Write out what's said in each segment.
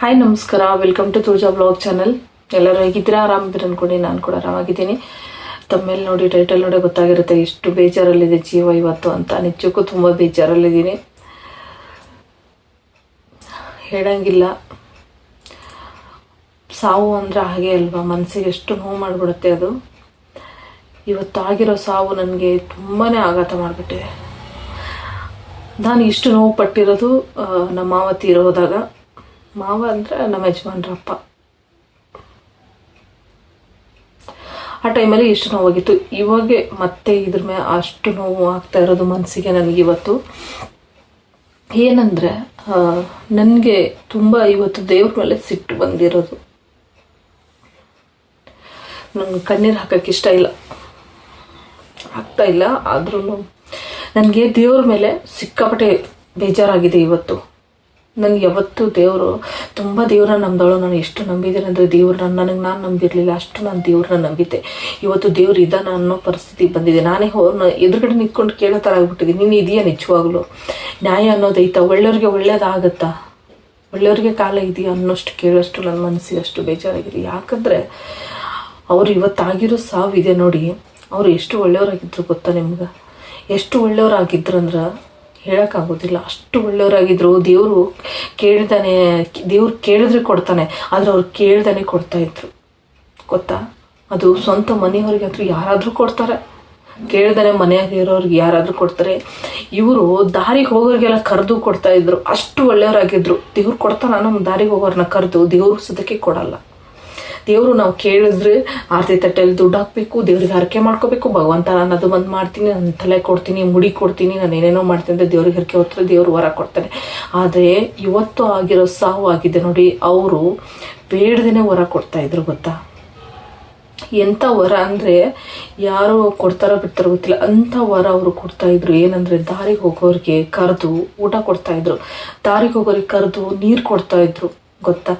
Hi ನಮಸ್ಕಾರ. Welcome to Tulja blog channel ಎಲ್ಲರೂ ಹೇಗಿದ್ದೀರಾ? ಆರಾಮಿದ್ದೀರ ಅನ್ಕೊಂಡು ನಾನು ಕೂಡ ಆರಾಮಾಗಿದ್ದೀನಿ. ತಮ್ಮೇಲೆ ನೋಡಿ ಟೈಟಲ್ ನೋಡಿ ಗೊತ್ತಾಗಿರುತ್ತೆ. ಎಷ್ಟು ಬೇಜಾರಲ್ಲಿದೆ ಜೀವ ಇವತ್ತು ಅಂತ. ನಿಜಕ್ಕೂ ತುಂಬ ಬೇಜಾರಲ್ಲಿದ್ದೀನಿ. ಹೇಳಂಗಿಲ್ಲ. ಸಾವು ಅಂದರೆ ಹಾಗೆ ಅಲ್ವಾ? ಮನಸ್ಸಿಗೆ ಎಷ್ಟು ನೋವು ಮಾಡಿಬಿಡುತ್ತೆ ಅದು. ಇವತ್ತಾಗಿರೋ ಸಾವು ನನಗೆ ತುಂಬಾ ಆಘಾತ ಮಾಡಿಬಿಟ್ಟಿದೆ. ನಾನು ಇಷ್ಟು ನೋವು ಪಟ್ಟಿರೋದು ನಮ್ಮ ಮಾವತಿ ತೀರೋದಾಗ ಮಾವ ಅಂದರೆ ನಮ್ಮ ಯಜಮಾನ್ರಪ್ಪ. ಆ ಟೈಮಲ್ಲಿ ಇಷ್ಟು ನೋವಾಗಿತ್ತು. ಇವಾಗೆ ಮತ್ತೆ ಇದ್ರ ಮೇಲೆ ಅಷ್ಟು ನೋವು ಆಗ್ತಾ ಇರೋದು ಮನಸ್ಸಿಗೆ ನನಗೆ ಇವತ್ತು. ಏನಂದರೆ ನನಗೆ ತುಂಬ ಇವತ್ತು ದೇವ್ರ ಮೇಲೆ ಸಿಟ್ಟು ಬಂದಿರೋದು. ನನಗೆ ಕಣ್ಣೀರು ಹಾಕಕ್ಕೆ ಇಷ್ಟ ಇಲ್ಲ. ಆಗ್ತಾ ಇಲ್ಲ ಆದ್ರೂ ನನಗೆ ದೇವ್ರ ಮೇಲೆ ಸಿಕ್ಕಾಪಟ್ಟೆ ಬೇಜಾರಾಗಿದೆ ಇವತ್ತು. ನನಗೆ ಯಾವತ್ತು ದೇವರು ತುಂಬ ದೇವ್ರನ್ನ ನಂಬಿದಳು ನಾನು ಎಷ್ಟು ನಂಬಿದ್ದೀನಿ ಅಂದರೆ ದೇವ್ರನ್ನ ನನಗೆ ನಾನು ನಂಬಿರಲಿಲ್ಲ, ಅಷ್ಟು ನಾನು ದೇವ್ರನ್ನ ನಂಬಿದ್ದೆ. ಇವತ್ತು ದೇವ್ರು ಇದ್ದಾನ ಅನ್ನೋ ಪರಿಸ್ಥಿತಿ ಬಂದಿದೆ. ನಾನೇ ಹೋ ಎದುರುಗಡೆ ನಿಂತ್ಕೊಂಡು ಕೇಳೋ ಥರ ಆಗ್ಬಿಟ್ಟಿದ್ದೀನಿ ನೀನು ಇದೆಯಾ ನಿಜವಾಗ್ಲು? ನ್ಯಾಯ ಅನ್ನೋದೈತಾ ಒಳ್ಳೆಯವ್ರಿಗೆ ಒಳ್ಳೇದಾಗತ್ತಾ? ಒಳ್ಳೆಯವ್ರಿಗೆ ಕಾಲ ಇದೆಯಾ ಅನ್ನೋಷ್ಟು ಕೇಳೋಷ್ಟು ನನ್ನ ಮನಸ್ಸಿಗೆ ಅಷ್ಟು ಬೇಜಾರಾಗಿದೆ. ಯಾಕಂದರೆ ಅವ್ರು ಇವತ್ತಾಗಿರೋ ಸಾವಿದೆ ನೋಡಿ. ಅವ್ರು ಎಷ್ಟು ಒಳ್ಳೆಯವರಾಗಿದ್ರು ಗೊತ್ತಾ ನಿಮ್ಗೆ? ಎಷ್ಟು ಒಳ್ಳೆಯವರಾಗಿದ್ರು ಅಂದ್ರೆ ಹೇಳೋಕ್ಕಾಗೋದಿಲ್ಲ. ಅಷ್ಟು ಒಳ್ಳೆಯವರಾಗಿದ್ರು, ದೇವರು ಕೇಳ್ದಾನೆ, ದೇವ್ರು ಕೇಳಿದ್ರೆ ಕೊಡ್ತಾನೆ, ಆದರೆ ಅವ್ರು ಕೇಳ್ದಾನೆ ಕೊಡ್ತಾ ಇದ್ರು. ಗೊತ್ತಾ? ಅದು ಸ್ವಂತ ಮನೆಯವ್ರಿಗೆ ಅಂತೂ ಯಾರಾದರೂ ಕೊಡ್ತಾರೆ. ಕೇಳ್ದಾನೆ ಮನೆಯಾಗ ಇರೋರಿಗೆ ಯಾರಾದರೂ ಕೊಡ್ತಾರೆ. ಇವರು ದಾರಿಗೆ ಹೋಗೋರಿಗೆಲ್ಲ ಕರೆದು ಕೊಡ್ತಾ ಇದ್ರು. ಅಷ್ಟು ಒಳ್ಳೆಯವರಾಗಿದ್ರು. ದೇವ್ರು ಕೊಡ್ತಾನೆ ನಮ್ಮ ದಾರಿಗೆ ಹೋಗೋರನ್ನ ಕರೆದು ದೇವ್ರು ಸದಕ್ಕೆ ಕೊಡಲ್ಲ. ದೇವರು ನಾವು ಕೇಳಿದ್ರೆ ಆರತಿ ತಟ್ಟೆಯಲ್ಲಿ ದುಡ್ಡು ಹಾಕಬೇಕು, ದೇವ್ರಿಗೆ ಹರಕೆ ಮಾಡ್ಕೋಬೇಕು, ಭಗವಂತ ನಾನು ಅದು ಬಂದು ಮಾಡ್ತೀನಿ ನನ್ನ ತಲೆ ಕೊಡ್ತೀನಿ, ಮುಡಿ ಕೊಡ್ತೀನಿ, ನಾನು ಏನೇನೋ ಮಾಡ್ತೀನಿ ಅಂತ ದೇವ್ರಿಗೆ ಹರಕೆ ಹೊತ್ತರೆ ದೇವ್ರು ವರ ಕೊಡ್ತಾರೆ. ಆದರೆ ಇವತ್ತು ಆಗಿರೋ ಸಾವು ಆಗಿದೆ ನೋಡಿ, ಅವರು ಬೇಡದೇನೆ ವರ ಕೊಡ್ತಾ ಇದ್ರು ಗೊತ್ತಾ? ಎಂಥ ವರ ಅಂದರೆ ಯಾರು ಕೊಡ್ತಾರೋ ಬಿಡ್ತಾರೋ ಗೊತ್ತಿಲ್ಲ. ಅಂಥ ವರ ಅವರು ಕೊಡ್ತಾ ಇದ್ರು. ಏನಂದರೆ ದಾರಿಗೆ ಹೋಗೋರಿಗೆ ಕರೆದು ಊಟ ಕೊಡ್ತಾ ಇದ್ರು. ದಾರಿಗೆ ಹೋಗೋರಿಗೆ ಕರೆದು ನೀರು ಕೊಡ್ತಾ ಇದ್ರು. ಗೊತ್ತಾ?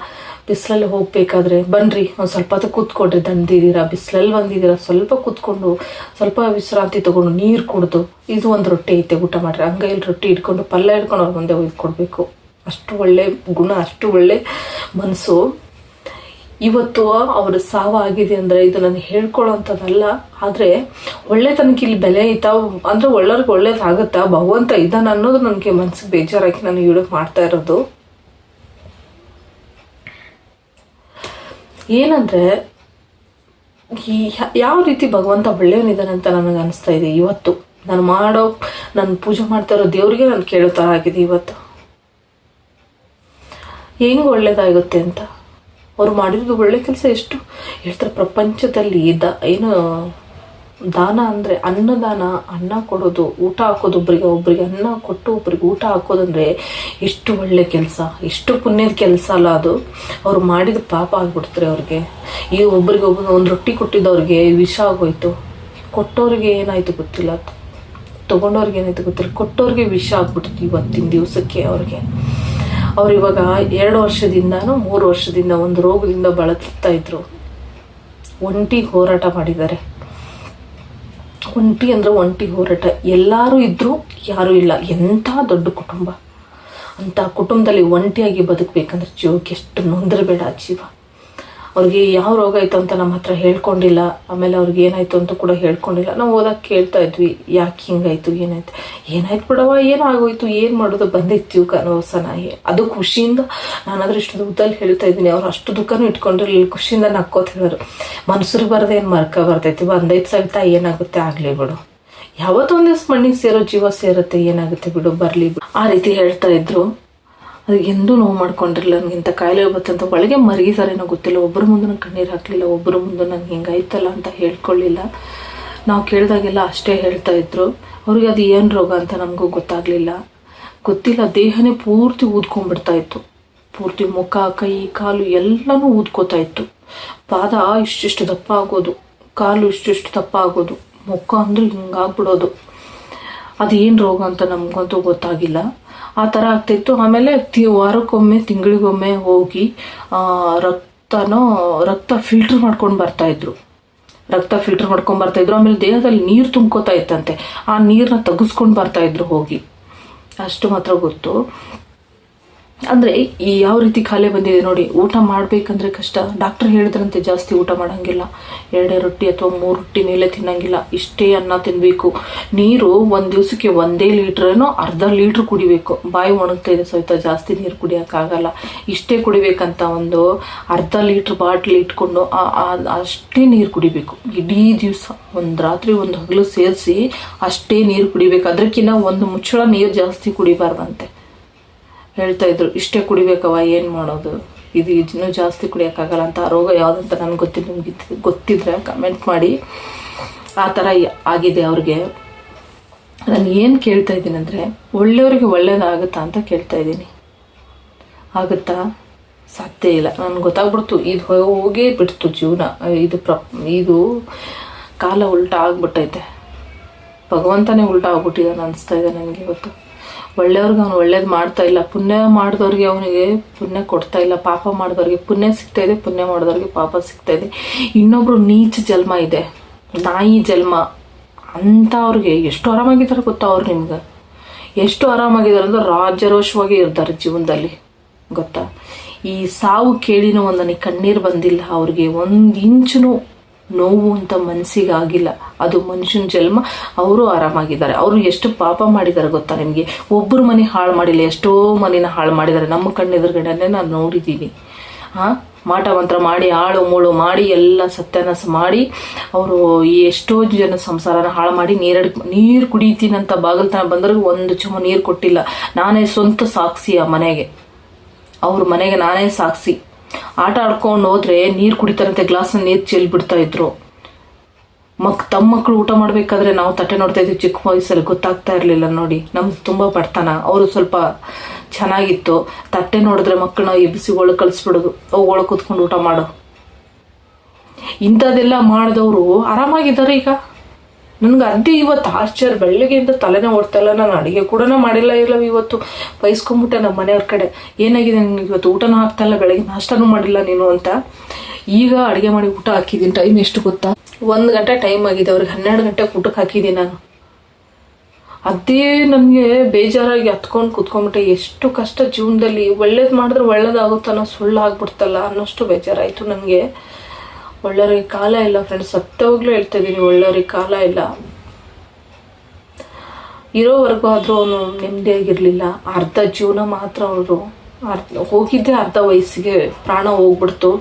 ಬಿಸಿಲಲ್ಲಿ ಹೋಗ್ಬೇಕಾದ್ರೆ ಬನ್ನಿರಿ ಒಂದು ಸ್ವಲ್ಪ ಹೊತ್ತು ಕೂತ್ಕೊಡ್ರಿ ದಂದಿದ್ದೀರಾ ಬಿಸಿಲಲ್ಲಿ ಬಂದಿದ್ದೀರಾ ಸ್ವಲ್ಪ ಕೂತ್ಕೊಂಡು, ಸ್ವಲ್ಪ ವಿಶ್ರಾಂತಿ ತಗೊಂಡು ನೀರು ಕುಡ್ದು, ಇದು ಒಂದು ರೊಟ್ಟಿ ಐತೆ ಊಟ ಮಾಡ್ರಿ. ಇಲ್ಲಿ ರೊಟ್ಟಿ ಇಟ್ಕೊಂಡು, ಪಲ್ಯ ಇಟ್ಕೊಂಡು ಅವ್ರ ಮುಂದೆ ಹೋಗಿ ಕೊಡಬೇಕು. ಅಷ್ಟು ಒಳ್ಳೆ ಗುಣ, ಅಷ್ಟು ಒಳ್ಳೆ ಮನಸ್ಸು ಇವತ್ತು ಅವ್ರ ಸಾವ ಆಗಿದೆ ಅಂದರೆ ಇದು ನಾನು ಹೇಳ್ಕೊಳ್ಳೋಂಥದ್ದಲ್ಲ, ಆದರೆ ಒಳ್ಳೆತನಕ್ಕೆ ಇಲ್ಲಿ ಬೆಲೆ ಐತಾ? ಅಂದರೆ ಒಳ್ಳೆಯವ್ರಿಗೆ ಒಳ್ಳೇದಾಗುತ್ತಾ ಭಗವಂತ ಇದ್ದಾನೆ ಅನ್ನೋದು ನನಗೆ ಮನಸ್ಸಿಗೆ ಬೇಜಾರಾಗಿ ನಾನು ವಿಡಿಯೋ ಮಾಡ್ತಾ ಇರೋದು. ಏನಂದರೆ, ಈ ಯಾವ ರೀತಿ ಭಗವಂತ ಒಳ್ಳೆಯವನಿದ್ದಾನೆ ಅಂತ ನನಗೆ ಅನಿಸ್ತಾ ಇದೆ ಇವತ್ತು. ನಾನು ಮಾಡೋ, ನಾನು ಪೂಜೆ ಮಾಡ್ತಾ ಇರೋ ದೇವರಿಗೆ ನಾನು ಕೇಳೋ ಥರ ಆಗಿದೆ ಇವತ್ತು. ಹೆಂಗೆ ಒಳ್ಳೇದಾಗುತ್ತೆ ಅಂತ? ಅವ್ರು ಮಾಡಿರೋದು ಒಳ್ಳೆ ಕೆಲಸ ಎಷ್ಟು? ಹೇಳ್ತಾರೆ ಪ್ರಪಂಚದಲ್ಲಿ ದ ಏನು ದಾನ ಅಂದರೆ ಅನ್ನದಾನ, ಅನ್ನ ಕೊಡೋದು, ಊಟ ಹಾಕೋದು, ಒಬ್ರಿಗೆ ಒಬ್ರಿಗೆ ಅನ್ನ ಕೊಟ್ಟು ಒಬ್ರಿಗೆ ಊಟ ಹಾಕೋದಂದ್ರೆ ಎಷ್ಟು ಒಳ್ಳೆ ಕೆಲಸ, ಎಷ್ಟು ಪುಣ್ಯದ ಕೆಲಸ ಅಲ್ಲ ಅದು. ಅವ್ರು ಮಾಡಿದ ಪಾಪ ಆಗ್ಬಿಡ್ತಾರೆ ಅವ್ರಿಗೆ. ಈ ಒಬ್ರಿಗೆ ಒಬ್ಬ ಒಂದು ರೊಟ್ಟಿ ಕೊಟ್ಟಿದ್ದವ್ರಿಗೆ ವಿಷ ಆಗೋಯ್ತು. ಕೊಟ್ಟೋರಿಗೆ ಏನಾಯ್ತು ಗೊತ್ತಿಲ್ಲ. ತೊಗೊಂಡವ್ರಿಗೆ ಏನಾಯ್ತು ಗೊತ್ತಿಲ್ಲ. ಕೊಟ್ಟವ್ರಿಗೆ ವಿಷ ಆಗ್ಬಿಡ್ತು ಇವತ್ತಿನ ದಿವಸಕ್ಕೆ ಅವ್ರಿಗೆ. ಅವ್ರು ಇವಾಗ ಎರಡು ವರ್ಷದಿಂದನೂ ಮೂರು ವರ್ಷದಿಂದ ಒಂದು ರೋಗದಿಂದ ಬಳಲ್ತಾ ಇದ್ರು. ಒಂಟಿ ಹೋರಾಟ ಮಾಡಿದ್ದಾರೆ. ಒಂಟಿ ಅಂದ್ರೆ ಒಂಟಿ ಹೋರಾಟ. ಎಲ್ಲರೂ ಇದ್ದರೂ ಯಾರೂ ಇಲ್ಲ. ಎಂಥ ದೊಡ್ಡ ಕುಟುಂಬ. ಅಂಥ ಕುಟುಂಬದಲ್ಲಿ ಒಂಟಿಯಾಗಿ ಬದುಕಬೇಕಂದ್ರೆ ಜೀವಕ್ಕೆ ಎಷ್ಟು ನೊಂದಿರಬೇಡ ಜೀವ ಅವ್ರಿಗೆ ಯಾವ ರೋಗ ಇತ್ತು ಅಂತ ನಮ್ಮ ಹತ್ರ ಹೇಳ್ಕೊಂಡಿಲ್ಲ. ಆಮೇಲೆ ಅವ್ರಿಗೆ ಏನಾಯ್ತು ಅಂತ ಕೂಡ ಹೇಳ್ಕೊಂಡಿಲ್ಲ. ನಾವು ಓದೋಕೆ ಕೇಳ್ತಾ ಇದ್ವಿ, ಯಾಕೆ ಹಿಂಗಾಯ್ತು ಏನಾಯ್ತು? ಏನಾಯ್ತು ಬಿಡವ ಏನೋ ಆಗೋಯ್ತು, ಏನು ಮಾಡೋದು? ಬಂದಿತ್ತು ಜೀವಕ್ಕೆ ಅನುಭವಿಸೋಣ ಅದು ಖುಷಿಯಿಂದ ನಾನಾದ್ರೂ ಇಷ್ಟು ದುಃಖದಲ್ಲಿ ಹೇಳ್ತಾ ಇದ್ದೀನಿ. ಅವ್ರು ಅಷ್ಟು ದುಃಖನೂ ಇಟ್ಕೊಂಡಿರಲಿಲ್ಲ. ಖುಷಿಯಿಂದ ನಕ್ಕೋತ ಹೇಳೋರು ಮನ್ಸರಿಗೆ ಬರದೆ ಏನು ಮರ್ಕ ಬರ್ತೈತಿ? ಬಂದೈತೆ ಸವಿತಾ ಏನಾಗುತ್ತೆ? ಆಗಲಿ ಬಿಡು. ಯಾವತ್ತೋ ಒಂದು ದಿವಸ ಮಣ್ಣಿಗೆ ಸೇರೋ ಜೀವ ಸೇರುತ್ತೆ. ಏನಾಗುತ್ತೆ ಬಿಡು? ಬರಲಿ ಆ ರೀತಿ ಹೇಳ್ತಾ ಇದ್ರು. ಅದು ಎಂದೂ ನೋವು ಮಾಡ್ಕೊಂಡಿರಲಿಲ್ಲ. ನನಗೆ ಇಂಥ ಕಾಯಿಲೆ ಬತ್ತಂತ ಒಳಗೆ ಮರಗಿದಾರೇನೋ ಗೊತ್ತಿಲ್ಲ. ಒಬ್ಬರ ಮುಂದೆ ನಂಗೆ ಕಣ್ಣೀರು ಹಾಕಲಿಲ್ಲ. ಒಬ್ಬರ ಮುಂದೆ ನನಗೆ ಹಿಂಗಾಯ್ತಲ್ಲ ಅಂತ ಹೇಳ್ಕೊಳ್ಳಿಲ್ಲ ನಾವು ಕೇಳಿದಾಗೆಲ್ಲ ಅಷ್ಟೇ ಹೇಳ್ತಾ ಇದ್ರು. ಅವ್ರಿಗೆ ಅದು ಏನು ರೋಗ ಅಂತ ನಮಗೂ ಗೊತ್ತಾಗಲಿಲ್ಲ. ಗೊತ್ತಿಲ್ಲ, ದೇಹನೇ ಪೂರ್ತಿ ಊದ್ಕೊಂಡ್ಬಿಡ್ತಾ ಇತ್ತು. ಪೂರ್ತಿ ಮುಖ, ಕೈ, ಕಾಲು ಎಲ್ಲನೂ ಊದ್ಕೋತಾ ಇತ್ತು. ಪಾದ ಇಷ್ಟಿಷ್ಟು ದಪ್ಪ ಆಗೋದು. ಕಾಲು ಇಷ್ಟಿಷ್ಟು ದಪ್ಪ ಆಗೋದು. ಮುಖ ಅಂದ್ರೆ ಹಿಂಗಾಗ್ಬಿಡೋದು ಅದೇನು ರೋಗ ಅಂತ ನಮಗಂತೂ ಗೊತ್ತಾಗಿಲ್ಲ. ಆ ಥರ ಆಗ್ತಿತ್ತು. ಆಮೇಲೆ ತಿ, ವಾರಕ್ಕೊಮ್ಮೆ, ತಿಂಗಳಿಗೊಮ್ಮೆ ಹೋಗಿ ರಕ್ತನೋ, ರಕ್ತ ಫಿಲ್ಟರ್ ಮಾಡ್ಕೊಂಡು ಬರ್ತಾಯಿದ್ರು ರಕ್ತ ಫಿಲ್ಟರ್ ಮಾಡ್ಕೊಂಡು ಬರ್ತಾಯಿದ್ರು ಆಮೇಲೆ ದೇಹದಲ್ಲಿ ನೀರು ತುಂಬ್ಕೋತಾ ಇತ್ತಂತೆ. ಆ ನೀರನ್ನ ತೆಗೆಸ್ಕೊಂಡು ಬರ್ತಾಯಿದ್ರು ಹೋಗಿ. ಅಷ್ಟು ಮಾತ್ರ ಗೊತ್ತು. ಅಂದರೆ ಈ ಯಾವ ರೀತಿ ಖಾಲಿ ಬಂದಿದೆ ನೋಡಿ, ಊಟ ಮಾಡಬೇಕಂದ್ರೆ ಕಷ್ಟ. ಡಾಕ್ಟರ್ ಹೇಳಿದ್ರಂತೆ ಜಾಸ್ತಿ ಊಟ ಮಾಡೋಂಗಿಲ್ಲ. ಎರಡೇ ರೊಟ್ಟಿ ಅಥವಾ ಮೂರು ರೊಟ್ಟಿ ಮೇಲೆ ತಿನ್ನಂಗಿಲ್ಲ. ಇಷ್ಟೇ ಅನ್ನ ತಿನ್ನಬೇಕು ನೀರು ಒಂದು ದಿವಸಕ್ಕೆ ಒಂದೇ ಲೀಟ್ರೇನೋ ಅರ್ಧ ಲೀಟ್ರ್ ಕುಡಿಬೇಕು. ಬಾಯಿ ಒಣಗ್ತಾ ಇದೆ ಸಹಿತ ಜಾಸ್ತಿ ನೀರು ಕುಡಿಯೋಕ್ಕಾಗಲ್ಲ ಇಷ್ಟೇ ಕುಡಿಬೇಕಂತ ಒಂದು ಅರ್ಧ ಲೀಟ್ರ್ ಬಾಟ್ಲಿ ಇಟ್ಕೊಂಡು ಅಷ್ಟೇ ನೀರು ಕುಡಿಬೇಕು. ಇಡೀ ದಿವಸ ಒಂದು ರಾತ್ರಿ ಒಂದು ಹಗಲು ಸೇರಿಸಿ ಅಷ್ಟೇ ನೀರು ಕುಡಿಬೇಕು ಅದಕ್ಕಿಂತ ಒಂದು ಮುಚ್ಚಳ ನೀರು ಜಾಸ್ತಿ ಕುಡಿಬಾರ್ದಂತೆ. ಹೇಳ್ತಾ ಇದ್ರು, ಇಷ್ಟೇ ಕುಡಿಬೇಕವ ಏನು ಮಾಡೋದು? ಇದು ಇನ್ನೂ ಜಾಸ್ತಿ ಕುಡಿಯೋಕ್ಕಾಗಲ್ಲ ಅಂತ ಆ ರೋಗ ಯಾವುದಂತ ನನಗೆ ಗೊತ್ತಿಲ್ಲ ನಿಮ್ಗೆ ಗೊತ್ತಿದ್ರೆ ಕಮೆಂಟ್ ಮಾಡಿ. ಆ ಥರ ಆಗಿದೆ ಅವ್ರಿಗೆ. ನಾನು ಏನು ಕೇಳ್ತಾ ಇದ್ದೀನಿ ಅಂದರೆ, ಒಳ್ಳೆಯವ್ರಿಗೆ ಒಳ್ಳೇದಾಗುತ್ತಾ ಅಂತ ಕೇಳ್ತಾ ಇದ್ದೀನಿ. ಆಗುತ್ತಾ? ಸಾಧ್ಯ ಇಲ್ಲ. ನನಗೆ ಗೊತ್ತಾಗ್ಬಿಡ್ತು, ಇದು ಹೋಗೇ ಬಿಡ್ತು ಜೀವನ. ಇದು ಪ್ರ ಇದು ಕಾಲ ಉಲ್ಟಾ ಆಗ್ಬಿಟ್ಟೈತೆ. ಭಗವಂತನೇ ಉಲ್ಟಾ ಆಗ್ಬಿಟ್ಟಿದ್ದಾನೆ ಅನಿಸ್ತಾ ಇದೆ ನನಗೆ ಇವತ್ತು. ಒಳ್ಳೆಯವ್ರಿಗೆ ಅವನು ಒಳ್ಳೇದು ಮಾಡ್ತಾ ಇಲ್ಲ. ಪುಣ್ಯ ಮಾಡಿದವ್ರಿಗೆ ಅವನಿಗೆ ಪುಣ್ಯ ಕೊಡ್ತಾ ಇಲ್ಲ. ಪಾಪ ಮಾಡಿದವ್ರಿಗೆ ಪುಣ್ಯ ಸಿಗ್ತಾ ಇದೆ, ಪುಣ್ಯ ಮಾಡಿದವ್ರಿಗೆ ಪಾಪ ಸಿಗ್ತಾ ಇದೆ. ಇನ್ನೊಬ್ರು ನೀಚ ಜನ್ಮ ಇದೆ. ನಾಯಿ ಜನ್ಮ. ಅಂಥವ್ರಿಗೆ ಎಷ್ಟು ಆರಾಮಾಗಿದ್ದಾರೆ ಗೊತ್ತಾ ಅವ್ರು ನಿಮ್ಗೆ? ಎಷ್ಟು ಆರಾಮಾಗಿದ್ದಾರೆ ಅಂದ್ರೆ ರಾಜರೋಷವಾಗಿ ಇರ್ತಾರೆ ಜೀವನದಲ್ಲಿ. ಗೊತ್ತಾ? ಈ ಸಾವು ಕೇಳಿನೂ ಒಂದು ಕಣ್ಣೀರು ಬಂದಿಲ್ಲ. ಅವ್ರಿಗೆ ಒಂದು ಇಂಚು ನೋವು ಅಂತ ಮನಸ್ಸಿಗೆ ಆಗಿಲ್ಲ ಅದು ಮನುಷ್ಯನ ಜನ್ಮ, ಅವರು ಆರಾಮಾಗಿದ್ದಾರೆ. ಅವರು ಎಷ್ಟು ಪಾಪ ಮಾಡಿದ್ದಾರೆ ಗೊತ್ತಾ ನಿಮಗೆ? ಒಬ್ಬರು ಮನೆ ಹಾಳು ಮಾಡಿಲ್ಲ, ಎಷ್ಟೋ ಮನೇನ ಹಾಳು ಮಾಡಿದ್ದಾರೆ. ನಮ್ಮ ಕಣ್ಣೆದುರುಗಡೆ ನಾನು ನೋಡಿದ್ದೀನಿ. ಹಾಂ ಮಾಟ ಮಂತ್ರ ಮಾಡಿ, ಆಳು ಮೂಳು ಮಾಡಿ, ಎಲ್ಲ ಸತ್ಯಾನಾಶ ಮಾಡಿ, ಅವರು ಎಷ್ಟೋ ಜನ ಸಂಸಾರನ ಹಾಳು ಮಾಡಿ ನೀರಡಿ ನೀರು ಕುಡಿತೀನಂತ ಬಾಗಲ್ತನ ಬಂದ್ರೆ ಒಂದು ಚುಮ ನೀರು ಕೊಟ್ಟಿಲ್ಲ. ನಾನೇ ಸ್ವಂತ ಸಾಕ್ಷಿ ಆ ಮನೆಗೆ. ಅವ್ರ ಮನೆಗೆ ನಾನೇ ಸಾಕ್ಷಿ. ಆಟ ಆಡ್ಕೊಂಡು ಹೋದ್ರೆ ನೀರು ಕುಡಿತಾರಂತೆ ಗ್ಲಾಸ್ನ ನೀರು ಚೆಲ್ ಬಿಡ್ತಾ ಇದ್ರು. ಮಕ್ ತಮ್ಮ ಮಕ್ಕಳು ಊಟ ಮಾಡಬೇಕಾದ್ರೆ ನಾವು ತಟ್ಟೆ ನೋಡ್ತಾ ಇದ್ವಿ, ಚಿಕ್ಕ ವಯಸ್ಸಲ್ಲಿ ಗೊತ್ತಾಗ್ತಾ ಇರಲಿಲ್ಲ ನೋಡಿ. ನಮ್ದು ತುಂಬ ಬಡ್ತಾನ. ಅವರು ಸ್ವಲ್ಪ ಚೆನ್ನಾಗಿತ್ತು. ತಟ್ಟೆ ನೋಡಿದ್ರೆ ಮಕ್ಕಳನ್ನ ಎಬ್ಬಿಸಿ ಒಳಗೆ ಕಳಿಸ್ಬಿಡೋದು, ಒಳಗೆ ಕೂತ್ಕೊಂಡು ಊಟ ಮಾಡು. ಇಂಥದ್ದೆಲ್ಲ ಮಾಡಿದವರು ಆರಾಮಾಗಿದ್ದಾರೆ ಈಗ. ನನಗೆ ಅದೇ ಇವತ್ತು ಆಶ್ಚರ್ಯ. ಬೆಳಗ್ಗೆಯಿಂದ ತಲೆನೇ ಓಡ್ತಾ ಇಲ್ಲ. ನಾನು ಅಡುಗೆ ಕೂಡ ಮಾಡಿಲ್ಲ ಇಲ್ಲ ಇವತ್ತು. ಬೈಸ್ಕೊಂಬಿಟ್ಟೆ ನಮ್ಮ ಮನೆಯವ್ರ ಕಡೆ. ಏನಾಗಿದೆ ನಿನಗೆ ಇವತ್ತು? ಊಟನೂ ಹಾಕ್ತಾ ಇಲ್ಲ. ಬೆಳಗ್ಗೆ ನಾಷ್ಟನೂ ಮಾಡಿಲ್ಲ ನೀನು ಅಂತ. ಈಗ ಅಡುಗೆ ಮಾಡಿ ಊಟ ಹಾಕಿದ್ದೀನಿ. ಟೈಮ್ ಎಷ್ಟು ಗೊತ್ತಾ? ಒಂದು ಗಂಟೆ ಟೈಮ್ ಆಗಿದೆ. ಅವ್ರಿಗೆ ಹನ್ನೆರಡು ಗಂಟೆ ಊಟಕ್ಕೆ ಹಾಕಿದ್ದೀನಿ ನಾನು. ಅದೇ ನನಗೆ ಬೇಜಾರಾಗಿ ಹತ್ಕೊಂಡು ಕೂತ್ಕೊಂಡ್ಬಿಟ್ಟೆ. ಎಷ್ಟು ಕಷ್ಟ ಜೀವನದಲ್ಲಿ. ಒಳ್ಳೇದು ಮಾಡಿದ್ರೆ ಒಳ್ಳೇದಾಗುತ್ತೋ ಅನ್ನೋ ಸುಳ್ಳು ಆಗ್ಬಿಡ್ತಲ್ಲ ಅನ್ನೋಷ್ಟು ಬೇಜಾರಾಯಿತು ನನಗೆ. ಒಳ್ಳೆಯವ್ರಿಗೆ ಕಾಲ ಇಲ್ಲ ಫ್ರೆಂಡ್ಸ್ ಸತ್ತವಾಗ್ಲೂ ಹೇಳ್ತಾ ಇದ್ದೀನಿ ಒಳ್ಳೆಯವ್ರಿಗೆ ಕಾಲ ಇಲ್ಲ. ಇರೋವರೆಗೂ ಆದರೂ ಅವನು ನೆಮ್ಮದಿಯಾಗಿರಲಿಲ್ಲ ಅರ್ಧ ಜೀವನ ಮಾತ್ರ ಅವರು ಅರ್ಧ, ಹೋಗಿದ್ದೆ ಅರ್ಧ ವಯಸ್ಸಿಗೆ ಪ್ರಾಣ ಹೋಗ್ಬಿಡ್ತು.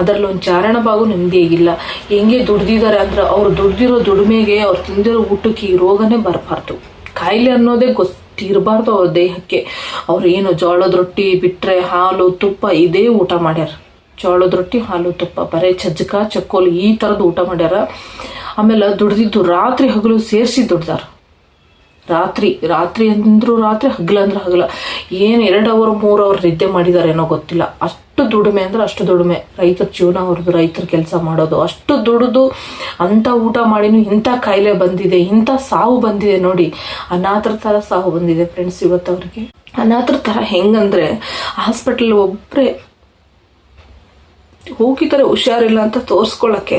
ಅದರಲ್ಲಿ ಒಂದು ಚಾರಣ ಭಾಗ ನೆಮ್ಮದಿಯಾಗಿಲ್ಲ ಹೆಂಗೆ ದುಡ್ದಿದ್ದಾರೆ ಅಂದ್ರೆ ಅವ್ರು ದುಡ್ದಿರೋ ದುಡಿಮೆಗೆ ಅವ್ರು ತಿಂದಿರೋ ಊಟಕ್ಕೆ ಈ ರೋಗನೇ ಬರಬಾರ್ದು. ಕಾಯಿಲೆ ಅನ್ನೋದೇ ಗೊತ್ತಿರಬಾರ್ದು ಅವ್ರ ದೇಹಕ್ಕೆ. ಅವ್ರು ಏನು ಜೋಳದ ರೊಟ್ಟಿ ಬಿಟ್ಟರೆ ಹಾಲು, ತುಪ್ಪ ಇದೇ ಊಟ ಮಾಡ್ಯಾರ. ಜೋಳದ ರೊಟ್ಟಿ, ಹಾಲು, ತುಪ್ಪ, ಬರೀ ಚಜ್ಜಕ ಚಕ್ಕೋಲಿ ಈ ಥರದ್ದು ಊಟ ಮಾಡ್ಯಾರ. ಆಮೇಲೆ ದುಡ್ದಿದ್ದು ರಾತ್ರಿ ಹಗಲು ಸೇರಿಸಿ ದುಡ್ದಾರ. ರಾತ್ರಿ ರಾತ್ರಿ ಅಂದ್ರೂ ರಾತ್ರಿ, ಹಗಲ ಅಂದ್ರೆ ಹಗಲ. ಏನು ಎರಡು ಅವರ್, ಮೂರು ಅವರ್ ನಿದ್ದೆ ಮಾಡಿದಾರೇನೋ ಗೊತ್ತಿಲ್ಲ. ಅಷ್ಟು ದುಡಿಮೆ ಅಂದ್ರೆ ಅಷ್ಟು ದುಡಿಮೆ. ರೈತರ ಜೀವನ ಅವ್ರದ್ದು, ರೈತರ ಕೆಲಸ ಮಾಡೋದು. ಅಷ್ಟು ದುಡಿದು ಅಂಥ ಊಟ ಮಾಡಿನೂ ಇಂಥ ಕಾಯಿಲೆ ಬಂದಿದೆ, ಇಂಥ ಸಾವು ಬಂದಿದೆ ನೋಡಿ. ಅನಾಥರ ಥರ ಸಾವು ಬಂದಿದೆ ಫ್ರೆಂಡ್ಸ್ ಇವತ್ತು ಅವ್ರಿಗೆ. ಅನಾಥರ ಥರ ಹೆಂಗಂದ್ರೆ ಹಾಸ್ಪಿಟಲ್ ಒಬ್ಬರೇ ಹೋಗಿದ್ದಾರೆ, ಹುಷಾರಿಲ್ಲ ಅಂತ ತೋರಿಸ್ಕೊಳ್ಳೋಕ್ಕೆ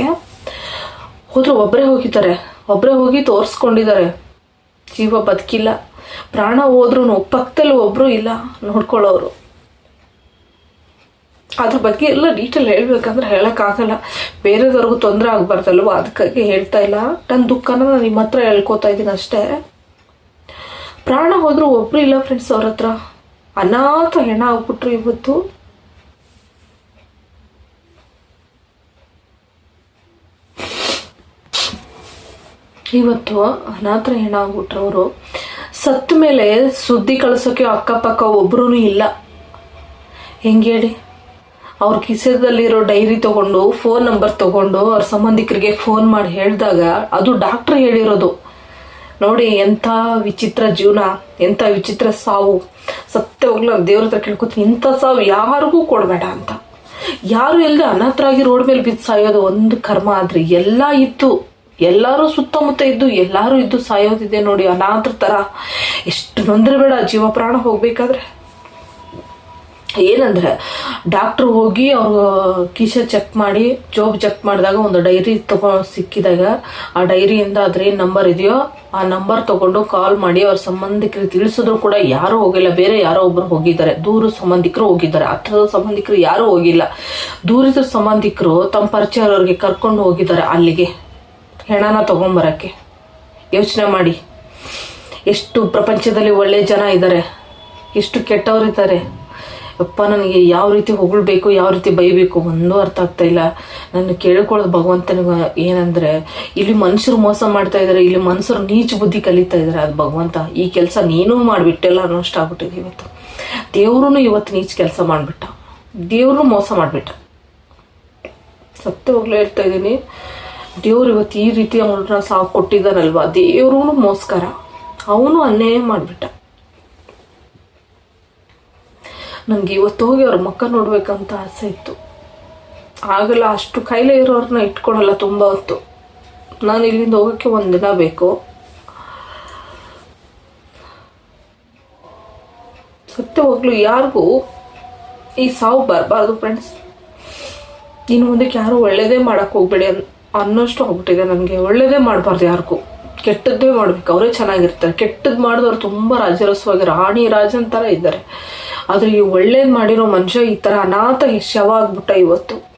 ಹೋದ್ರೆ ಒಬ್ಬರೇ ಹೋಗಿದ್ದಾರೆ. ಒಬ್ಬರೇ ಹೋಗಿ ತೋರಿಸ್ಕೊಂಡಿದ್ದಾರೆ. ಜೀವ ಬದುಕಿಲ್ಲ. ಪ್ರಾಣ ಹೋದ್ರೂ ಪಕ್ಕದಲ್ಲಿ ಒಬ್ಬರು ಇಲ್ಲ. ನೋಡ್ಕೊಳ್ಳೋರು. ಅದ್ರ ಬಗ್ಗೆ ಎಲ್ಲ ಡೀಟೇಲ್ ಹೇಳ್ಬೇಕಂದ್ರೆ ಹೇಳೋಕ್ಕಾಗಲ್ಲ. ಬೇರೆದವ್ರಿಗೂ ತೊಂದರೆ ಆಗ್ಬಾರ್ದಲ್ವ? ಅದಕ್ಕಾಗಿ ಹೇಳ್ತಾ ಇಲ್ಲ. ನನ್ನ ದುಃಖನ ನಾನು ನಿಮ್ಮ ಹತ್ರ ಹೇಳ್ಕೊತಾ ಇದ್ದೀನಿ ಅಷ್ಟೇ. ಪ್ರಾಣ ಹೋದರೂ ಒಬ್ರು ಇಲ್ಲ ಫ್ರೆಂಡ್ಸ್ ಅವ್ರ ಹತ್ರ. ಅನಾಥ ಹೆಣ ಆಗ್ಬಿಟ್ರು ಇವತ್ತು. ಇವತ್ತು ಅನಾಥ ಏನಾಗ್ಬಿಟ್ರು ಅವರು ಸತ್ತ ಮೇಲೆ ಸುದ್ದಿ ಕಳಿಸೋಕೆ ಅಕ್ಕಪಕ್ಕ ಒಬ್ಬರೂ ಇಲ್ಲ. ಹೆಂಗೆ ಹೇಳಿ? ಅವ್ರ ಕಿಸದಲ್ಲಿರೋ ಡೈರಿ ತಗೊಂಡು, ಫೋನ್ ನಂಬರ್ ತೊಗೊಂಡು ಅವ್ರ ಸಂಬಂಧಿಕರಿಗೆ ಫೋನ್ ಮಾಡಿ ಹೇಳಿದಾಗ ಅದು ಡಾಕ್ಟ್ರ್ ಹೇಳಿರೋದು. ನೋಡಿ, ಎಂಥ ವಿಚಿತ್ರ ಜೀವನ, ಎಂಥ ವಿಚಿತ್ರ ಸಾವು. ಸತ್ಯ ಹೋಗ್ಲಿ ನಾನು ದೇವ್ರ ಹತ್ರ ಕೇಳ್ಕೊತೀನಿ, ಇಂಥ ಸಾವು ಯಾರಿಗೂ ಕೊಡಬೇಡ ಅಂತ. ಯಾರು ಇಲ್ಲದೆ ಅನಾಥರಾಗಿ ರೋಡ್ ಮೇಲೆ ಬಿದ್ದು ಸಾಯೋದು ಒಂದು ಕರ್ಮ ಆದ್ರೆ ಎಲ್ಲ ಇತ್ತು. ಎಲ್ಲರೂ ಸುತ್ತಮುತ್ತ ಇದ್ದು, ಎಲ್ಲರೂ ಇದ್ದು ಸಾಯೋದಿದೆ ನೋಡಿ, ಅನಾಥರ ಥರ ಎಷ್ಟು ನೊಂದ್ರೆ ಬೇಡ ಜೀವ ಪ್ರಾಣ ಹೋಗ್ಬೇಕಾದ್ರೆ. ಏನಂದ್ರೆ ಡಾಕ್ಟ್ರು ಹೋಗಿ ಅವರು ಕೀಶ ಚೆಕ್ ಮಾಡಿ ಜೋಬ್ ಚೆಕ್ ಮಾಡಿದಾಗ ಒಂದು ಡೈರಿ ತಗೋ ಸಿಕ್ಕಿದಾಗ, ಆ ಡೈರಿಯಿಂದ ಅದ್ರ ಏನು ನಂಬರ್ ಇದೆಯೋ, ಆ ನಂಬರ್ ತಗೊಂಡು ಕಾಲ್ ಮಾಡಿ, ಅವ್ರ ಸಂಬಂಧಿಕರಿಗೆ ತಿಳಿಸಿದ್ರು ಕೂಡ ಯಾರೂ ಹೋಗಿಲ್ಲ. ಬೇರೆ ಯಾರೋ ಒಬ್ರು ಹೋಗಿದ್ದಾರೆ. ದೂರ ಸಂಬಂಧಿಕರು ಹೋಗಿದ್ದಾರೆ. ಹತ್ರದ ಸಂಬಂಧಿಕರು ಯಾರೂ ಹೋಗಿಲ್ಲ. ದೂರದ ಸಂಬಂಧಿಕರು ತಮ್ಮ ಪರಿಚಯ ಅವ್ರಿಗೆ ಕರ್ಕೊಂಡು ಹೋಗಿದ್ದಾರೆ ಅಲ್ಲಿಗೆ. ಹೆಣನ ತಗೊಂಬರಕ್ಕೆ. ಯೋಚನೆ ಮಾಡಿ. ಎಷ್ಟು ಪ್ರಪಂಚದಲ್ಲಿ ಒಳ್ಳೆ ಜನ ಇದ್ದಾರೆ ಎಷ್ಟು ಕೆಟ್ಟವರಿದ್ದಾರೆ ಅಪ್ಪ ನನಗೆ ಯಾವ ರೀತಿ ಹೊಗಳ್ಬೇಕು, ಯಾವ ರೀತಿ ಬೈಬೇಕು ಒಂದೂ ಅರ್ಥ ಆಗ್ತಾ ಇಲ್ಲ. ನಾನು ಕೇಳ್ಕೊಳ್ಳೋದು ಭಗವಂತನಿಗೆ ಏನಂದರೆ, ಇಲ್ಲಿ ಮನುಷ್ಯರು ಮೋಸ ಮಾಡ್ತಾ ಇದ್ದಾರೆ ಇಲ್ಲಿ ಮನುಷ್ಯರು ನೀಚ ಬುದ್ಧಿ ಕಲಿತಾ ಇದ್ದಾರೆ ಅದು ಭಗವಂತ. ಈ ಕೆಲಸ ನೀನೂ ಮಾಡಿಬಿಟ್ಟೆಲ್ಲ ಅನ್ನೋಷ್ಟು ಆಗ್ಬಿಟ್ಟಿದೆ ಇವತ್ತು. ದೇವ್ರೂ ಇವತ್ತು ನೀಚ ಕೆಲಸ ಮಾಡಿಬಿಟ್ಟ. ದೇವ್ರೂ ಮೋಸ ಮಾಡಿಬಿಟ್ಟ. ಸತ್ಯ ಹೋಗ್ಲೇ ಇರ್ತಾ ಇದ್ದೀನಿ. ದೇವ್ರು ಇವತ್ತು ಈ ರೀತಿ ಅವ್ರನ್ನ ಸಾವು ಕೊಟ್ಟಿದ್ದಾನಲ್ವಾ ದೇವ್ರೂ ಮೋಸ್ಕರ. ಅವನು ಅನ್ಯಾಯ ಮಾಡಿಬಿಟ್ಟ. ನನಗೆ ಇವತ್ತು ಹೋಗಿ ಅವ್ರ ಮಕ್ಕ ನೋಡ್ಬೇಕಂತ ಆಸೆ ಇತ್ತು. ಆಗಲ್ಲ, ಅಷ್ಟು ಕೈಲೇ ಇರೋರನ್ನ ಇಟ್ಕೊಳಲ್ಲ ತುಂಬ ಹೊತ್ತು. ನಾನು ಇಲ್ಲಿಂದ ಹೋಗೋಕ್ಕೆ ಒಂದು ದಿನ ಬೇಕು. ಸತ್ಯವಾಗ್ಲೂ ಯಾರಿಗೂ ಈ ಸಾವು ಬರಬಾರ್ದು ಫ್ರೆಂಡ್ಸ್ ಇನ್ನು ಮುಂದಕ್ಕೆ ಯಾರು ಒಳ್ಳೇದೇ ಮಾಡಕ್ಕೆ ಹೋಗ್ಬೇಡಿ ಅನ್ ಅನ್ನೋಷ್ಟು ಆಗ್ಬಿಟ್ಟಿದೆ ನನಗೆ ಒಳ್ಳೇದೇ ಮಾಡಬಾರ್ದು ಯಾರಿಗೂ. ಕೆಟ್ಟದ್ದೇ ಮಾಡ್ಬೇಕು. ಅವರೇ ಚೆನ್ನಾಗಿರ್ತಾರೆ. ಕೆಟ್ಟದ್ದು ಮಾಡಿದವ್ರು ತುಂಬ ರಾಜರಸವಾಗಿ ರಾಣಿ ರಾಜನ್ ಥರ ಇದ್ದಾರೆ. ಆದರೆ ಈ ಒಳ್ಳೇದು ಮಾಡಿರೋ ಮನುಷ್ಯ ಈ ಥರ ಅನಾಥ ಶವ ಆಗ್ಬಿಟ್ಟ ಇವತ್ತು.